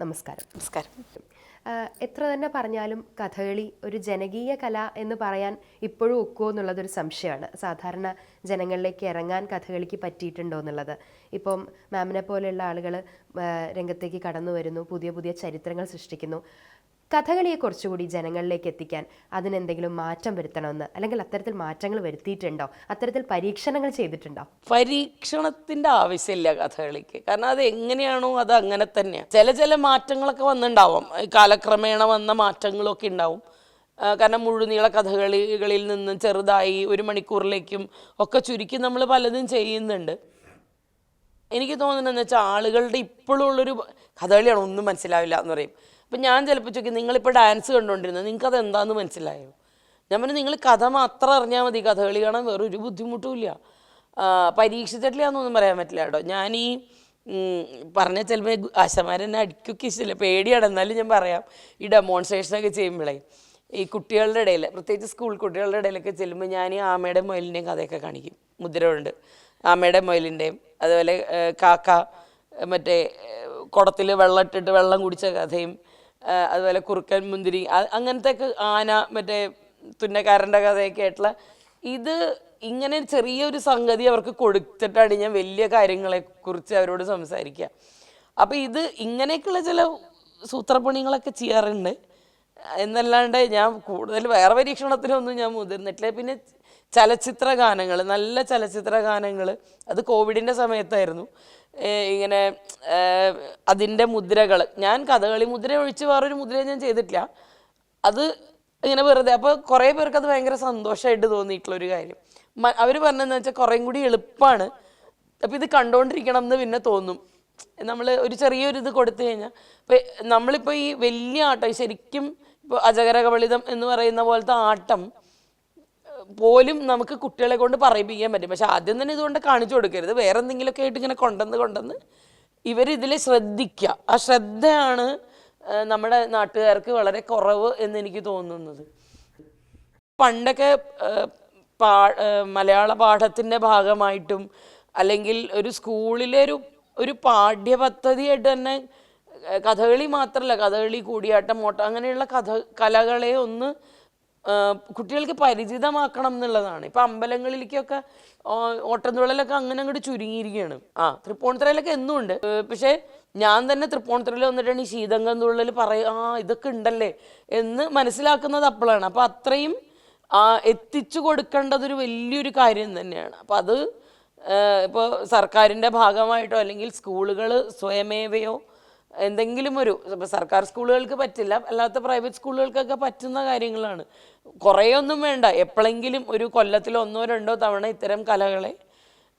നമസ്കാരം. നമസ്കാരം. എത്ര തന്നെ പറഞ്ഞാലും കഥകളി ഒരു ജനകീയ കല എന്ന് പറയാൻ ഇപ്പോഴും ഒക്കുമോ എന്നുള്ളതൊരു സംശയമാണ്. സാധാരണ ജനങ്ങളിലേക്ക് ഇറങ്ങാൻ കഥകളിക്ക് പറ്റിയിട്ടുണ്ടോ എന്നുള്ളത്. ഇപ്പം മാമിനെ പോലെയുള്ള ആളുകൾ രംഗത്തേക്ക് കടന്നു വരുന്നു പുതിയ പുതിയ ചരിത്രങ്ങൾ സൃഷ്ടിക്കുന്നു. കഥകളിയെ കുറച്ചുകൂടി ജനങ്ങളിലേക്ക് എത്തിക്കാൻ അതിനെന്തെങ്കിലും മാറ്റം വരുത്തണമെന്ന് അല്ലെങ്കിൽ അത്തരത്തിൽ മാറ്റങ്ങൾ വരുത്തിയിട്ടുണ്ടോ? അത്തരത്തിൽ പരീക്ഷണങ്ങൾ ചെയ്തിട്ടുണ്ടോ? പരീക്ഷണത്തിന്റെ ആവശ്യമില്ല കഥകളിക്ക്. കാരണം അത് എങ്ങനെയാണോ അത് അങ്ങനെ തന്നെയാണ് ചില ചില മാറ്റങ്ങളൊക്കെ വന്നിട്ടുണ്ടാവും. ഈ കാലക്രമേണ വന്ന മാറ്റങ്ങളൊക്കെ ഉണ്ടാവും. കാരണം മുഴുനീള കഥകളികളിൽ നിന്ന് ചെറുതായി ഒരു മണിക്കൂറിലേക്കും ഒക്കെ ചുരുക്കി നമ്മൾ പലതും ചെയ്യുന്നുണ്ട്. എനിക്ക് തോന്നുന്നതെന്ന് വെച്ചാൽ ആളുകളുടെ ഇപ്പോഴുള്ളൊരു കഥകളിയാണ് ഒന്നും മനസ്സിലാവില്ല എന്ന് പറയും. അപ്പം ഞാൻ ചിലപ്പോൾ ചോദിക്കും നിങ്ങളിപ്പോൾ ഡാൻസ് കണ്ടുകൊണ്ടിരുന്നത് നിങ്ങൾക്ക് അത് എന്താണെന്ന് മനസ്സിലായോ? ഞാൻ പറഞ്ഞു നിങ്ങൾ കഥ മാത്രം അറിഞ്ഞാൽ മതി കഥകളി കാണാൻ വേറെ ഒരു ബുദ്ധിമുട്ടുമില്ല പരീക്ഷിച്ചിട്ടില്ലാന്നൊന്നും പറയാൻ പറ്റില്ല കേട്ടോ. ഞാൻ ഈ പറഞ്ഞ ചിലപ്പോൾ ആശമാരെന്നെ അടിക്കൊക്കെ ഇഷ്ടമില്ല പേടിയാണ്. എന്നാലും ഞാൻ പറയാം ഈ ഡെമോൺസ്ട്രേഷനൊക്കെ ചെയ്യുമ്പോഴേ ഈ കുട്ടികളുടെ ഇടയിൽ പ്രത്യേകിച്ച് സ്കൂൾ കുട്ടികളുടെ ഇടയിലൊക്കെ ചെല്ലുമ്പോൾ ഞാൻ ഈ ആമയുടെ മൊയിലിന്റെയും കഥയൊക്കെ കാണിക്കും മുദ്രയുണ്ട് ആമയുടെ മൊയിലിന്റെയും അതുപോലെ കാക്ക മറ്റേ കുടത്തിൽ വെള്ളം ഇട്ടിട്ട് വെള്ളം കുടിച്ച കഥയും അതുപോലെ കുറുക്കൻ മുന്തിരി അങ്ങനത്തെ ആന മറ്റേ തുന്നക്കാരന്റെ കഥയൊക്കെ ആയിട്ടുള്ള ഇത് ഇങ്ങനെ ചെറിയൊരു സംഗതി അവർക്ക് കൊടുത്തിട്ടാണ് ഞാൻ വലിയ കാര്യങ്ങളെ കുറിച്ച് അവരോട് സംസാരിക്കുക. അപ്പോൾ ഇത് ഇങ്ങനെയൊക്കെയുള്ള ചില സൂത്രപ്പണികളൊക്കെ ചെയ്യാറുണ്ട്. എന്നല്ലാണ്ട് ഞാൻ കൂടുതൽ വേറെ പരീക്ഷണത്തിനൊന്നും ഞാൻ മുതിർന്നിട്ടില്ല. പിന്നെ ചലച്ചിത്ര ഗാനങ്ങൾ നല്ല ചലച്ചിത്ര ഗാനങ്ങൾ അത് കോവിഡിന്റെ സമയത്തായിരുന്നു. ഇങ്ങനെ അതിന്റെ മുദ്രകൾ ഞാൻ കഥകളി മുദ്ര ഒഴിച്ച് വേറൊരു മുദ്ര ഞാൻ ചെയ്തിട്ടില്ല. അത് ഇങ്ങനെ വെറുതെ അപ്പോൾ കുറേ പേർക്ക് അത് ഭയങ്കര സന്തോഷമായിട്ട് തോന്നിയിട്ടുള്ള ഒരു കാര്യം. അവർ പറഞ്ഞതെന്ന് വെച്ചാൽ കുറേം കൂടി എളുപ്പമാണ് അപ്പോൾ ഇത് കണ്ടുകൊണ്ടിരിക്കണം എന്ന് പിന്നെ തോന്നും. നമ്മൾ ഒരു ചെറിയൊരു ഇത് കൊടുത്തു കഴിഞ്ഞാൽ ഇപ്പം നമ്മളിപ്പോൾ ഈ വലിയ ആട്ടം ശരിക്കും ഇപ്പോൾ അജകര കബളിതം എന്ന് പറയുന്ന പോലത്തെ ആട്ടം പോലും നമുക്ക് കുട്ടികളെ കൊണ്ട് പറയിപ്പിക്കാൻ പറ്റും. പക്ഷെ ആദ്യം തന്നെ ഇതുകൊണ്ട് കാണിച്ചു കൊടുക്കരുത്. വേറെ എന്തെങ്കിലുമൊക്കെ ആയിട്ട് ഇങ്ങനെ കൊണ്ടുവന്ന് കൊണ്ടുവന്ന് ഇവരിതിൽ ശ്രദ്ധിക്കുക ആ ശ്രദ്ധയാണ് നമ്മുടെ നാട്ടുകാർക്ക് വളരെ കുറവ് എന്ന് എനിക്ക് തോന്നുന്നത്. പണ്ടൊക്കെ പാ മലയാള പാഠത്തിന്റെ ഭാഗമായിട്ടും അല്ലെങ്കിൽ ഒരു സ്കൂളിലെ ഒരു ഒരു പാഠ്യപദ്ധതിയായിട്ട് തന്നെ കഥകളി മാത്രമല്ല കഥകളി കൂടിയാട്ടം ഓട്ടം അങ്ങനെയുള്ള കഥ കലകളെ ഒന്ന് കുട്ടികൾക്ക് പരിചിതമാക്കണം എന്നുള്ളതാണ്. ഇപ്പം അമ്പലങ്ങളിലേക്കൊക്കെ ഓട്ടംതുള്ളലൊക്കെ അങ്ങനെ അങ്ങോട്ട് ചുരുങ്ങിയിരിക്കുകയാണ്. ആ തൃപ്പൂണിത്തുറയിലൊക്കെ എന്നും ഉണ്ട്. പക്ഷേ ഞാൻ തന്നെ തൃപ്പൂണിത്തുറയിൽ വന്നിട്ടാണ് ഈ ശീതങ്കം തുള്ളൽ പറയും ആ ഇതൊക്കെ ഉണ്ടല്ലേ എന്ന് മനസ്സിലാക്കുന്നത് അപ്പോഴാണ്. അപ്പം അത്രയും എത്തിച്ചു കൊടുക്കേണ്ടതൊരു വലിയൊരു കാര്യം തന്നെയാണ്. അപ്പം അത് ഇപ്പോൾ സർക്കാരിന്റെ ഭാഗമായിട്ടോ അല്ലെങ്കിൽ സ്കൂളുകൾ സ്വയമേവയോ എന്തെങ്കിലും ഒരു സർക്കാർ സ്കൂളുകൾക്ക് പറ്റില്ല അല്ലാത്ത പ്രൈവറ്റ് സ്കൂളുകൾക്കൊക്കെ പറ്റുന്ന കാര്യങ്ങളാണ്. കുറേയൊന്നും വേണ്ട. എപ്പോഴെങ്കിലും ഒരു കൊല്ലത്തിൽ ഒന്നോ രണ്ടോ തവണ ഇത്തരം കലകളെ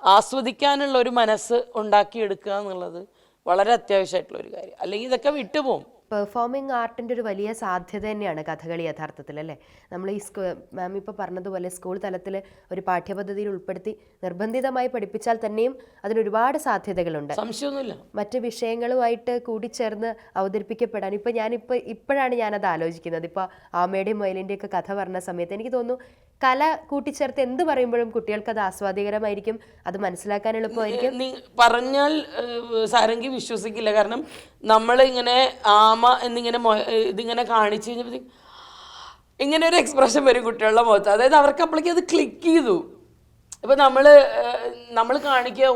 ആസ്വദിക്കാനുള്ള ഒരു മനസ്സ് ഉണ്ടാക്കിയെടുക്കുക എന്നുള്ളത് വളരെ അത്യാവശ്യമായിട്ടുള്ള ഒരു കാര്യം. അല്ലെങ്കിൽ ഇതൊക്കെ വിട്ടുപോകും. പെർഫോമിംഗ് ആർട്ടിന്റെ ഒരു വലിയ സാധ്യത തന്നെയാണ് കഥകളി യഥാർത്ഥത്തിൽ അല്ലേ? നമ്മൾ ഈ സ്കൂ മാം ഇപ്പോൾ പറഞ്ഞതുപോലെ സ്കൂൾ തലത്തിൽ ഒരു പാഠ്യപദ്ധതിയിൽ ഉൾപ്പെടുത്തി നിർബന്ധിതമായി പഠിപ്പിച്ചാൽ തന്നെയും അതിന് ഒരുപാട് സാധ്യതകളുണ്ട്. സംശയമൊന്നുമില്ല. മറ്റ് വിഷയങ്ങളുമായിട്ട് കൂടിച്ചേർന്ന് അവതരിപ്പിക്കപ്പെടാൻ ഇപ്പോൾ ഞാനിപ്പോൾ ഇപ്പോഴാണ് ഞാനത് ആലോചിക്കുന്നത്. ഇപ്പോൾ ആമയുടെയും മൊയിലിന്റെയൊക്കെ കഥ പറഞ്ഞ സമയത്ത് എനിക്ക് തോന്നുന്നു കല കൂട്ടിച്ചേർത്ത് എന്ത് പറയുമ്പോഴും കുട്ടികൾക്ക് അത് ആസ്വാദികരമായിരിക്കും അത് മനസ്സിലാക്കാൻ എളുപ്പമായിരിക്കും? പറഞ്ഞാൽ സാരംഗി വിശ്വസിക്കില്ല. കാരണം നമ്മൾ ഇങ്ങനെ ആമ എന്നിങ്ങനെ ഇതിങ്ങനെ കാണിച്ചു കഴിഞ്ഞപ്പോഴത്തേക്ക് ഇങ്ങനെ ഒരു എക്സ്പ്രഷൻ വരും കുട്ടികളുടെ മുഖത്ത്. അതായത് അവർക്ക് അപ്പോഴേക്കും അത് ക്ലിക്ക് ചെയ്തു. ഇപ്പം നമ്മൾ നമ്മൾ കാണിക്കുക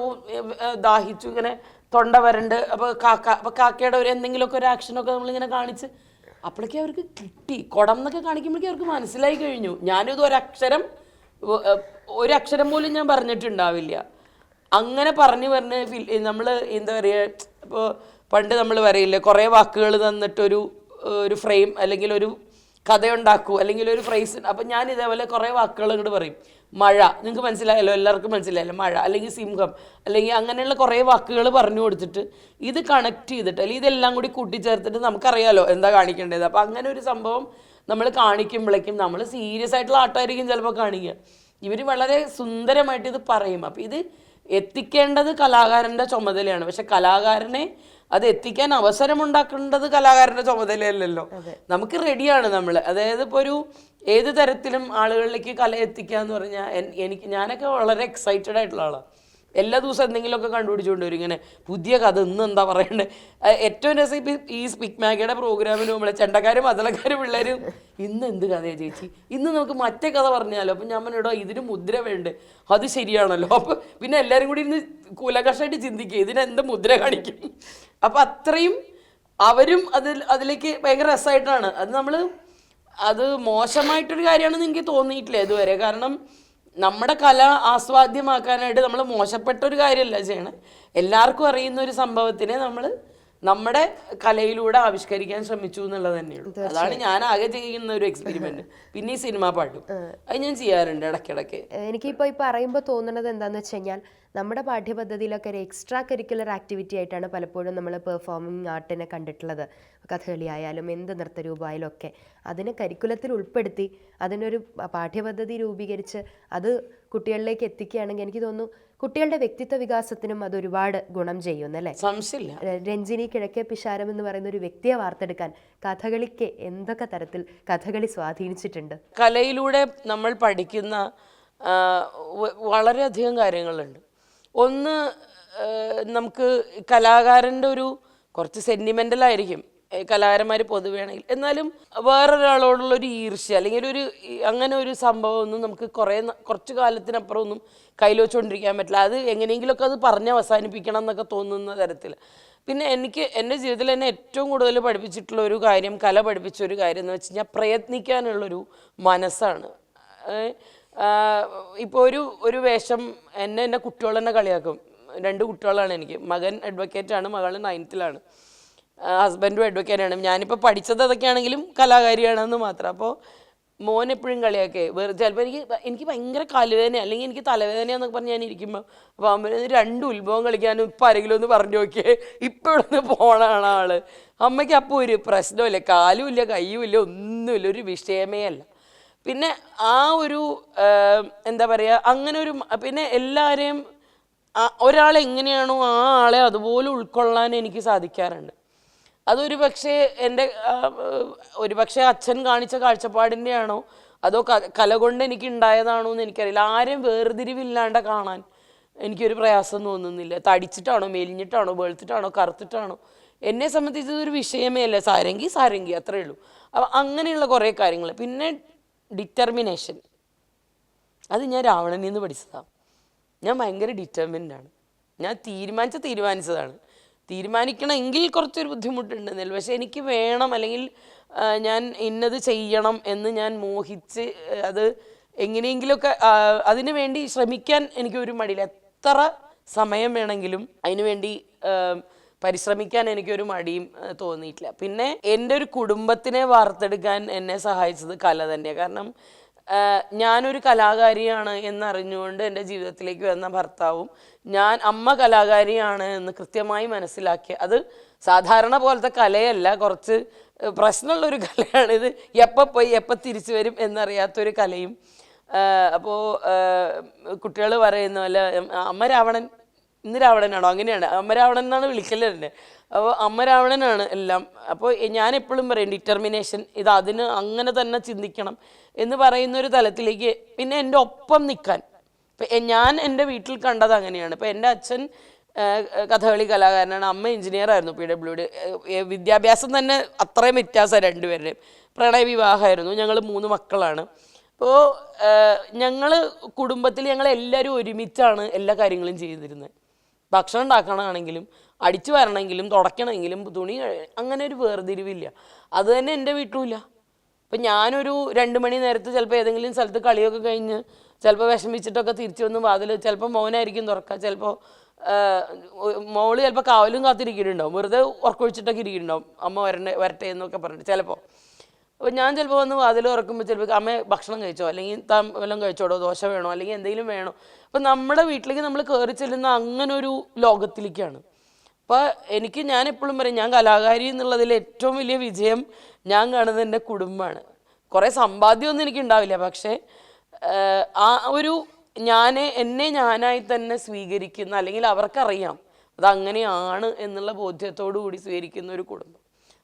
ദാഹിച്ചു ഇങ്ങനെ തൊണ്ട വരണ്ട്. അപ്പോൾ കാക്ക അപ്പോൾ കാക്കയുടെ ഒരു എന്തെങ്കിലുമൊക്കെ ഒരു ആക്ഷനൊക്കെ നമ്മളിങ്ങനെ കാണിച്ച് അപ്പോഴേക്കും അവർക്ക് കിട്ടി. കുടം എന്നൊക്കെ കാണിക്കുമ്പോഴേക്കും അവർക്ക് മനസ്സിലായി കഴിഞ്ഞു. ഞാനിത് ഒരക്ഷരം ഒരക്ഷരം പോലും ഞാൻ പറഞ്ഞിട്ടുണ്ടാവില്ല. അങ്ങനെ പറഞ്ഞു പറഞ്ഞ് നമ്മൾ എന്താ പറയുക ഇപ്പോൾ പണ്ട് നമ്മൾ പറയില്ലേ കുറേ വാക്കുകൾ തന്നിട്ടൊരു ഒരു ഫ്രെയിം അല്ലെങ്കിൽ ഒരു കഥയുണ്ടാക്കൂ അല്ലെങ്കിൽ ഒരു ഫ്രൈസ് അപ്പം ഞാൻ ഇതേപോലെ കുറേ വാക്കുകൾ ഇങ്ങോട്ട് പറയും. മഴ നിങ്ങൾക്ക് മനസ്സിലായല്ലോ എല്ലാവർക്കും മനസ്സിലായല്ലോ മഴ അല്ലെങ്കിൽ സിംഹം അല്ലെങ്കിൽ അങ്ങനെയുള്ള കുറേ വാക്കുകൾ പറഞ്ഞു കൊടുത്തിട്ട് ഇത് കണക്ട് ചെയ്തിട്ട് അല്ലെങ്കിൽ ഇതെല്ലാം കൂടി കൂട്ടിച്ചേർത്തിട്ട് നമുക്കറിയാലോ എന്താ കാണിക്കേണ്ടത്. അപ്പോൾ അങ്ങനെ ഒരു സംഭവം നമ്മൾ കാണിക്കുമ്പോഴേക്കും നമ്മൾ സീരിയസ് ആയിട്ടുള്ള ആട്ടമായിരിക്കും ചിലപ്പോൾ കാണിക്കുക ഇവർ വളരെ സുന്ദരമായിട്ട് ഇത് പറയും. അപ്പോൾ ഇത് എത്തിക്കേണ്ടത് കലാകാരന്റെ ചുമതലയാണ്. പക്ഷെ കലാകാരനെ അത് എത്തിക്കാൻ അവസരമുണ്ടാക്കേണ്ടത് കലാകാരന്റെ ചുമതലയല്ലല്ലോ നമുക്ക് റെഡിയാണ് നമ്മൾ. അതായത് ഇപ്പോൾ ഒരു ഏത് തരത്തിലും ആളുകളിലേക്ക് കല എത്തിക്കുക എന്ന് പറഞ്ഞാൽ എനിക്ക് ഞാനൊക്കെ വളരെ എക്സൈറ്റഡ് ആയിട്ടുള്ള ആളാണ് എല്ലാ ദിവസവും എന്തെങ്കിലുമൊക്കെ കണ്ടുപിടിച്ചുകൊണ്ട് വരും. ഇങ്ങനെ പുതിയ കഥ ഇന്ന് എന്താ പറയണ്ടേ? ഏറ്റവും രസം ഇപ്പം ഈ സ്പിക് മാഗിയുടെ പ്രോഗ്രാമിന് നമ്മളെ ചെണ്ടക്കാരും മതലക്കാരും പിള്ളേരും ഇന്ന് എന്ത് കഥയാണ് ചേച്ചി? ഇന്ന് നമുക്ക് മറ്റേ കഥ പറഞ്ഞാലോ? അപ്പം ഞാൻ പറഞ്ഞിടോ ഇതിന് മുദ്ര വേണ്ടേ? അത് ശരിയാണല്ലോ. അപ്പം പിന്നെ എല്ലാവരും കൂടി ഇന്ന് കുലകഷായിട്ട് ചിന്തിക്കുക ഇതിനെന്ത് മുദ്ര കാണിക്കും? അപ്പം അത്രയും അവരും അതിൽ അതിലേക്ക് ഭയങ്കര രസമായിട്ടാണ്. അത് നമ്മൾ അത് മോശമായിട്ടൊരു കാര്യമാണെന്ന് എനിക്ക് തോന്നിയിട്ടില്ല ഇതുവരെ. കാരണം നമ്മുടെ കല ആസ്വാദ്യമാക്കാനായിട്ട് നമ്മൾ മോശപ്പെട്ട ഒരു കാര്യമല്ല ചെയ്യണം. എല്ലാവർക്കും അറിയുന്ന ഒരു സംഭവത്തിനെ നമ്മൾ നമ്മുടെ കലയിലൂടെ ആവിഷ്കരിക്കാൻ ശ്രമിച്ചു എന്നുള്ളത് തന്നെയുള്ളൂ. അതാണ് ഞാൻ ആകെ ചെയ്യുന്ന ഒരു എക്സ്പെരിമെന്റ് പിന്നെ ഈ സിനിമാ പാട്ടും. അത് ഞാൻ ചെയ്യാറുണ്ട് ഇടയ്ക്കിടയ്ക്ക്. എനിക്കിപ്പോൾ ഈ പറയുമ്പോൾ തോന്നുന്നത് എന്താണെന്ന് വെച്ച് കഴിഞ്ഞാൽ നമ്മുടെ പാഠ്യപദ്ധതിയിലൊക്കെ ഒരു എക്സ്ട്രാ കരിക്കുലർ ആക്ടിവിറ്റി ആയിട്ടാണ് പലപ്പോഴും നമ്മൾ പെർഫോമിംഗ് ആർട്ടിനെ കണ്ടിട്ടുള്ളത്. കഥകളി ആയാലും എന്ത് നൃത്തരൂപമായാലും ഒക്കെ അതിനെ കരിക്കുലത്തിൽ ഉൾപ്പെടുത്തി അതിനൊരു പാഠ്യപദ്ധതി രൂപീകരിച്ച് അത് കുട്ടികളിലേക്ക് എത്തിക്കുകയാണെങ്കിൽ എനിക്ക് തോന്നുന്നു കുട്ടികളുടെ വ്യക്തിത്വ വികാസത്തിനും അത് ഒരുപാട് ഗുണം ചെയ്യുന്നല്ലേ സംശയമില്ല. രഞ്ജിനി കിഴക്കേ പിഷാരം എന്ന് പറയുന്ന ഒരു വ്യക്തിയെ വാർത്തെടുക്കാൻ കഥകളിക്ക് എന്തൊക്കെ തരത്തിൽ കഥകളി സ്വാധീനിച്ചിട്ടുണ്ട്? കലയിലൂടെ നമ്മൾ പഠിക്കുന്ന വളരെയധികം കാര്യങ്ങളുണ്ട്. ഒന്ന് നമുക്ക് കലാകാരന്റെ ഒരു കുറച്ച് സെന്റിമെന്റൽ ആയിരിക്കും. കലാകാരന്മാർ പൊതുവേണമെങ്കിൽ എന്നാലും വേറൊരാളോടുള്ള ഒരു ഈർഷ്യ അല്ലെങ്കിൽ ഒരു അങ്ങനെ ഒരു സംഭവം ഒന്നും നമുക്ക് കുറേ കുറച്ച് കാലത്തിനപ്പുറം ഒന്നും കയ്യിൽ വെച്ചുകൊണ്ടിരിക്കാൻ പറ്റില്ല. അത് എങ്ങനെയെങ്കിലുമൊക്കെ അത് പറഞ്ഞ് അവസാനിപ്പിക്കണം എന്നൊക്കെ തോന്നുന്ന തരത്തിൽ. പിന്നെ എനിക്ക് എന്റെ ജീവിതത്തിൽ എന്നെ ഏറ്റവും കൂടുതൽ പഠിപ്പിച്ചിട്ടുള്ള ഒരു കാര്യം കല പഠിപ്പിച്ച ഒരു കാര്യം എന്ന് വെച്ച് കഴിഞ്ഞാൽ പ്രയത്നിക്കാനുള്ളൊരു മനസ്സാണ്. ഇപ്പോൾ ഒരു ഒരു വേഷം എന്നെ എന്റെ കുട്ടികൾ തന്നെ കളിയാക്കും. രണ്ട് കുട്ടികളാണ് എനിക്ക്. മകൻ അഡ്വക്കേറ്റ് ആണ് മകൾ നയൻത്തിലാണ് ഹസ്ബൻഡും അഡ്വക്കേറ്റ് ആണ്. ഞാനിപ്പോൾ പഠിച്ചത് അതൊക്കെയാണെങ്കിലും കലാകാരിയാണെന്ന് മാത്രം. അപ്പോൾ മോൻ എപ്പോഴും കളിയാക്കേ. വേറെ ചിലപ്പോൾ എനിക്ക് എനിക്ക് ഭയങ്കര കാലുവേദന അല്ലെങ്കിൽ എനിക്ക് തലവേദനയാന്നൊക്കെ പറഞ്ഞ് ഞാൻ ഇരിക്കുമ്പോൾ അപ്പോൾ അമ്മ രണ്ട് ഉത്ഭവം കളിക്കാനും ഇപ്പം ആരെങ്കിലും ഒന്ന് പറഞ്ഞു നോക്കിയേ. ഇപ്പം ഇവിടെ പോണാണ് ആൾ. അമ്മയ്ക്ക് അപ്പോൾ ഒരു പ്രശ്നമില്ല കാലും ഇല്ല കയ്യും ഇല്ല ഒന്നുമില്ല. ഒരു വിഷയമേ അല്ല. പിന്നെ ആ ഒരു എന്താ പറയുക അങ്ങനെ ഒരു പിന്നെ എല്ലാവരെയും ഒരാൾ എങ്ങനെയാണോ ആ ആളെ അതുപോലെ ഉൾക്കൊള്ളാൻ എനിക്ക് സാധിക്കാറുണ്ട്. അതൊരു പക്ഷേ എന്റെ ഒരു പക്ഷേ അച്ഛൻ കാണിച്ച കാഴ്ചപ്പാടിന്റെ ആണോ അതോ കല കൊണ്ട് എനിക്ക് ഉണ്ടായതാണോ എന്ന് എനിക്കറിയില്ല. ആരെയും വേർതിരിവില്ലാണ്ട് കാണാൻ എനിക്കൊരു പ്രയാസം തോന്നുന്നില്ല. തടിച്ചിട്ടാണോ മെലിഞ്ഞിട്ടാണോ വെളുത്തിട്ടാണോ കറുത്തിട്ടാണോ? എന്നെ സംബന്ധിച്ചത് ഒരു വിഷയമേ അല്ല. സാരംഗി സാരംഗി അത്രയേ ഉള്ളൂ. അപ്പം അങ്ങനെയുള്ള കുറേ കാര്യങ്ങൾ പിന്നെ ഡിറ്റർമിനേഷൻ അത് ഞാൻ രാവണനിൽ നിന്ന് പഠിച്ചതാണ് ഞാൻ ഭയങ്കര ഡിറ്റർമിൻഡ് ആണ്. ഞാൻ തീരുമാനിച്ച തീരുമാനിച്ചതാണ്. തീരുമാനിക്കണമെങ്കിൽ കുറച്ചൊരു ബുദ്ധിമുട്ടുണ്ടെന്നില്ല. പക്ഷേ എനിക്ക് വേണം അല്ലെങ്കിൽ ഞാൻ ഇന്നത് ചെയ്യണം എന്ന് ഞാൻ മോഹിച്ച് അത് എങ്ങനെയെങ്കിലുമൊക്കെ അതിനു വേണ്ടി ശ്രമിക്കാൻ എനിക്കൊരു മടിയില്ല. എത്ര സമയം വേണമെങ്കിലും അതിനു വേണ്ടി ആ, പരിശ്രമിക്കാൻ എനിക്കൊരു മടിയും തോന്നിയിട്ടില്ല. പിന്നെ എന്റെ ഒരു കുടുംബത്തിനെ വാർത്തെടുക്കാൻ എന്നെ സഹായിച്ചത് കല തന്നെയാണ് കാരണം ഞാനൊരു കലാകാരിയാണ് എന്നറിഞ്ഞുകൊണ്ട് എന്റെ ജീവിതത്തിലേക്ക് വന്ന ഭർത്താവും ഞാൻ അമ്മ കലാകാരിയാണ് എന്ന് കൃത്യമായി മനസ്സിലാക്കി അത് സാധാരണ പോലത്തെ കലയല്ല കുറച്ച് പ്രശ്നമുള്ളൊരു കലയാണ് ഇത്. എപ്പോൾ പോയി എപ്പോൾ തിരിച്ചു വരും എന്നറിയാത്തൊരു കലയും. അപ്പോൾ കുട്ടികൾ പറയുന്ന പോലെ അമ്മ രാവണൻ ഇന്ന് രാവണനാണോ? അങ്ങനെയാണ്. അമ്മ രാവണൻ എന്നാണ് വിളിക്കൽ തന്നെ. അപ്പോൾ അമ്മ രാവണനാണ് എല്ലാം. അപ്പോൾ ഞാൻ എപ്പോഴും പറയും ഡിറ്റർമിനേഷൻ ഇത് അതിന് അങ്ങനെ തന്നെ ചിന്തിക്കണം എന്ന് പറയുന്ന ഒരു തലത്തിലേക്ക് പിന്നെ എന്റെ ഒപ്പം നിൽക്കാൻ. ഞാൻ എന്റെ വീട്ടിൽ കണ്ടത് അങ്ങനെയാണ്. ഇപ്പം എന്റെ അച്ഛൻ കഥകളി കലാകാരനാണ്. അമ്മ എഞ്ചിനീയർ ആയിരുന്നു പി ഡബ്ല്യു ഡി. വിദ്യാഭ്യാസം തന്നെ അത്രയും വ്യത്യാസം രണ്ടുപേരുടെയും. പ്രണയ വിവാഹമായിരുന്നു. ഞങ്ങൾ മൂന്ന് മക്കളാണ്. അപ്പോൾ ഞങ്ങൾ കുടുംബത്തിൽ ഞങ്ങൾ എല്ലാവരും ഒരുമിച്ചാണ് എല്ലാ കാര്യങ്ങളും ചെയ്തിരുന്നത്. ഭക്ഷണം ഉണ്ടാക്കണമെങ്കിലും അടിച്ചു വരണമെങ്കിലും തുടയ്ക്കണമെങ്കിലും തുണി അങ്ങനെ ഒരു വേർതിരിവില്ല. അത് തന്നെ എന്റെ വീട്ടിലുമില്ല ഇപ്പം ഞാനൊരു രണ്ട് മണി നേരത്ത് ചിലപ്പോൾ ഏതെങ്കിലും സ്ഥലത്ത് കളിയൊക്കെ കഴിഞ്ഞ് ചിലപ്പോൾ വിഷമിച്ചിട്ടൊക്കെ തിരിച്ചു വന്ന് വാതിൽ ചിലപ്പോൾ മോനായിരിക്കും തുറക്കുക ചിലപ്പോൾ മോൾ ചിലപ്പോൾ കാവലും കാത്തിരിക്കുന്നുണ്ടാവും വെറുതെ ഉറക്കൊഴിച്ചിട്ടൊക്കെ ഇരിക്കുന്നുണ്ടാവും അമ്മ വരണ്ടേ വരട്ടെ എന്നൊക്കെ പറഞ്ഞിട്ട് ചിലപ്പോൾ അപ്പോൾ ഞാൻ ചിലപ്പോൾ വന്ന് വാതിൽ തുറക്കുമ്പോൾ ചിലപ്പോൾ അമ്മ ഭക്ഷണം കഴിച്ചോ? അല്ലെങ്കിൽ താ വല്ലതും കഴിച്ചോടോ? ദോശ വേണോ? അല്ലെങ്കിൽ എന്തെങ്കിലും വേണോ? അപ്പോൾ നമ്മുടെ വീട്ടിലേക്ക് നമ്മൾ കയറി ചെല്ലുന്ന അങ്ങനൊരു ലോകത്തിലേക്കാണ്. അപ്പോൾ എനിക്ക് ഞാൻ എപ്പോഴും പറയും ഞാൻ കലാകാരി എന്നുള്ളതിൽ ഏറ്റവും വലിയ വിജയം ഞാൻ കാണുന്നത് എന്റെ കുടുംബമാണ്. കുറേ സമ്പാദ്യമൊന്നും എനിക്ക് ഉണ്ടാവില്ല. പക്ഷേ ആ ഒരു ഞാൻ എന്നെ ഞാനായി തന്നെ സ്വീകരിക്കുന്ന അല്ലെങ്കിൽ അവർക്കറിയാം അത് അങ്ങനെയാണ് എന്നുള്ള ബോധ്യത്തോടു കൂടി സ്വീകരിക്കുന്ന ഒരു കുടുംബം.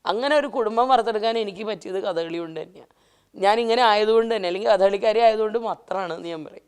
അങ്ങനെ ഒരു കുടുംബം വറുത്തെടുക്കാൻ എനിക്ക് പറ്റിയത് കഥകളി കൊണ്ട് തന്നെയാണ് ഞാൻ ഇങ്ങനെ ആയതുകൊണ്ട് തന്നെ അല്ലെങ്കിൽ കഥകളിക്കാരി ആയതുകൊണ്ട് മാത്രമാണ് ഞാൻ പറയും.